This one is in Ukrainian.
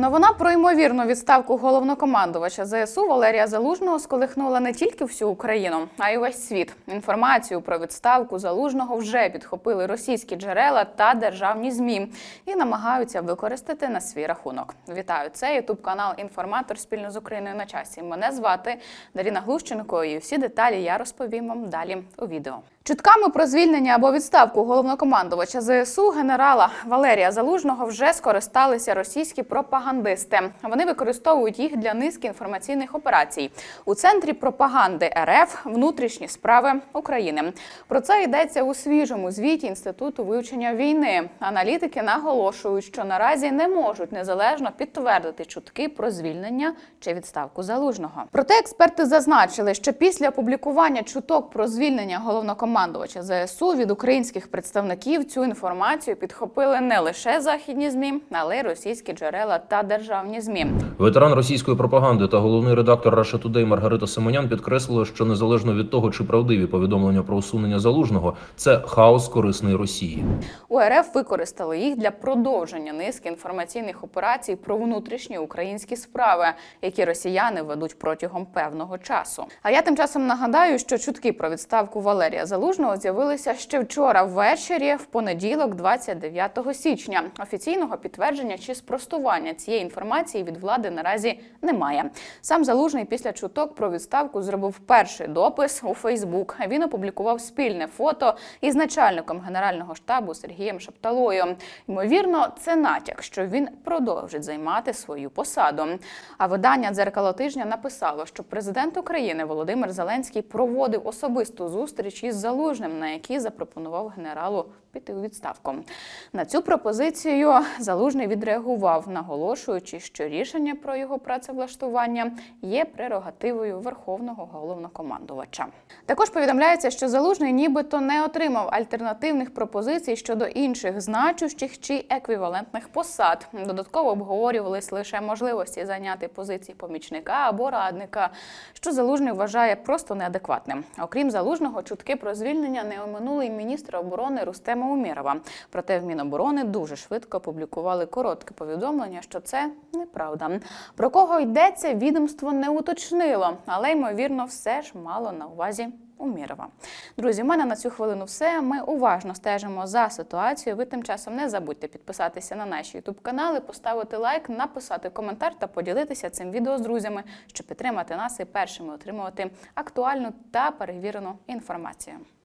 Новина про ймовірну відставку головнокомандувача ЗСУ Валерія Залужного сколихнула не тільки всю Україну, а й весь світ. Інформацію про відставку Залужного вже підхопили російські джерела та державні змі і намагаються використати на свій рахунок. Вітаю! Це ютуб канал Інформатор спільно з Україною на часі. Мене звати Даріна Глущенко. І всі деталі я розповім вам далі у відео. Чутками про звільнення або відставку головнокомандувача ЗСУ генерала Валерія Залужного вже скористалися російські пропагандисти. Вони використовують їх для низки інформаційних операцій у центрі пропаганди РФ внутрішні справи України. Про це йдеться у свіжому звіті інституту вивчення війни. Аналітики наголошують, що наразі не можуть незалежно підтвердити чутки про звільнення чи відставку залужного. Проте експерти зазначили, що після опублікування чуток про звільнення головнокомандувача ЗСУ від українських представників цю інформацію підхопили не лише західні змі, але й російські джерела та державні змі. Ветеран російської пропаганди та головний редактор Russia Today Маргарита Симонян підкреслила, що незалежно від того, чи правдиві повідомлення про усунення залужного, це хаос корисний Росії. У РФ використали їх для продовження низки інформаційних операцій про внутрішні українські справи, які росіяни ведуть протягом певного часу. А я тим часом нагадаю, що чутки про відставку Валерія Залужного з'явилися ще вчора ввечері, в понеділок, 29 січня. Офіційного підтвердження чи спростування цієї інформації від влади наразі немає. Сам Залужний після чуток про відставку зробив перший допис у Фейсбук. Він опублікував спільне фото із начальником генерального штабу Сергієм Шапталою. Ймовірно, це натяк, що він продовжить займати свою посаду. А видання дзеркало тижня написало, що президент України Володимир Зеленський проводив особисту зустріч із залужним, на якій запропонував генералу піти у відставку. На цю пропозицію залужний відреагував, наголошуючи, що рішення про його працевлаштування є прерогативою верховного головнокомандувача. Також повідомляється, що залужний нібито не отримав альтернативних пропозицій щодо інших значущих чи еквівалентних посад. Додатково обговорювались лише можливості зайняти позиції помічника або радника, що залужний вважає просто неадекватним. Окрім залужного, чутки про звільнення не оминули й міністра оборони Рустема Умєрова. Проте в Міноборони дуже швидко опублікували коротке повідомлення, що це неправда. Про кого йдеться, відомство не уточнило, але ймовірно, все ж мало на увазі. Умірова. Друзі, у мене на цю хвилину все. Ми уважно стежимо за ситуацією. Ви тим часом не забудьте підписатися на наші ютуб канали, поставити лайк, написати коментар та поділитися цим відео з друзями, щоб підтримати нас і першими отримувати актуальну та перевірену інформацію.